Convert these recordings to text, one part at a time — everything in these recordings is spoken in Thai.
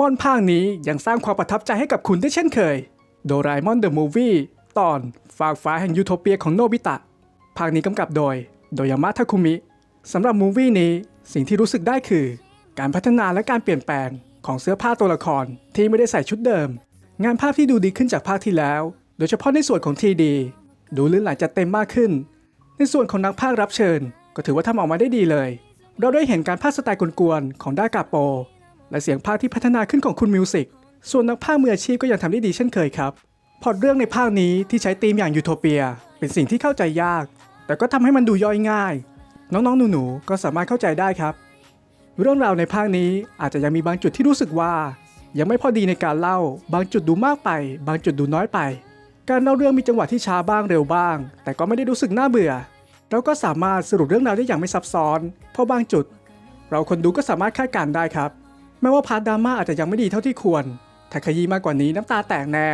มอนภาคนี้ยังสร้างความประทับใจให้กับคุณได้เช่นเคย โดราเอมอนเดอะมูฟวี่ตอนฝากฟ้าแห่งยูโทเปียของโนบิตะ ภาคนี้กำกับโดยโดยามะทาคุมิสำหรับมูฟวี่นี้สิ่งที่รู้สึกได้คือ การพัฒนาและการเปลี่ยนแปลงของเสื้อผ้าตัวละครที่ไม่ได้ใส่ชุดเดิม งานภาพที่ดูดีขึ้นจากภาคที่แล้ว โดยเฉพาะในส่วนของทีดีดูลื่นไหลจัดเต็มมากขึ้น ในส่วนของนักพากย์รับเชิญ ก็ถือว่าทำออกมาได้ดีเลย เราได้เห็นการพากสไตล์กวนๆของด้ากาโป และเสียงพากย์ที่พัฒนาขึ้นของคุณมิวสิกส่วนนักพากย์มืออาชีพก็ยังทำได้ดีเช่นเคยครับ พอตเรื่องในภาคนี้ที่ใช้ธีมอย่างยูโทเปีย เป็นสิ่งที่เข้าใจยาก แต่ก็ทำให้มันดูย่อยง่าย น้องๆหนูๆก็สามารถเข้าใจได้ครับ เรื่องราวในภาคนี้อาจจะยังมีบางจุดที่รู้สึกว่า ยังไม่พอดีในการเล่า บางจุดดูมากไป บางจุดดูน้อยไป การเล่าเรื่องมีจังหวะที่ช้าบ้างเร็วบ้าง แต่ก็ไม่ได้รู้สึกน่าเบื่อ เราก็สามารถสรุปเรื่องราวได้อย่างไม่ซับซ้อน เพราะบางจุด เราคนดูก็สามารถคาดการณ์ได้ครับ แม้ว่าพาร์ทดราม่าอาจจะยังไม่ดีเท่าที่ควรถ้าขยี้มากกว่านี้น้ำตาแตกแน่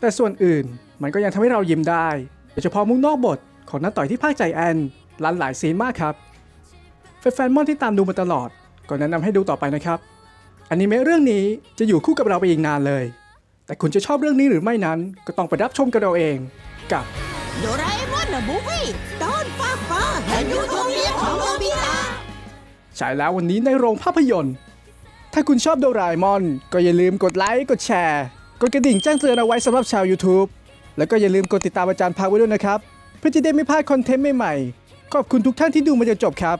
แต่ส่วนอื่นมันก็ยังทำให้เรายิ้มได้ โดยเฉพาะมุกนอกบทของนักต่อยที่ภาคใจแอนลันหลายซีนมากครับแฟนๆมอนที่ตามดูมาตลอด ก็แนะนำให้ดูต่อไปนะครับอนิเมะเรื่องนี้จะอยู่คู่กับเราไปอีกนานเลย แต่คุณจะชอบเรื่องนี้หรือไม่นั้น ก็ต้องไปรับชมกันเราเองกับโดราเอมอนเดอะมูฟวี่ตอนฟ้าฟ้าแห่งยูโทเปียของโนบิตะฉายแล้ววันนี้ในโรงภาพยนตร์ ถ้าคุณชอบโดราเอมอน ก็อย่าลืมกดไลค์กดแชร์กดกระดิ่งแจ้งเตือนเอาไว้สำหรับชาว YouTube แล้วก็อย่าลืมกดติดตามอาจารย์พักไว้ด้วยนะครับ เพื่อจะได้ไม่พลาดคอนเทนต์ใหม่ๆขอบคุณทุกท่านที่ดูมาจนจบครับ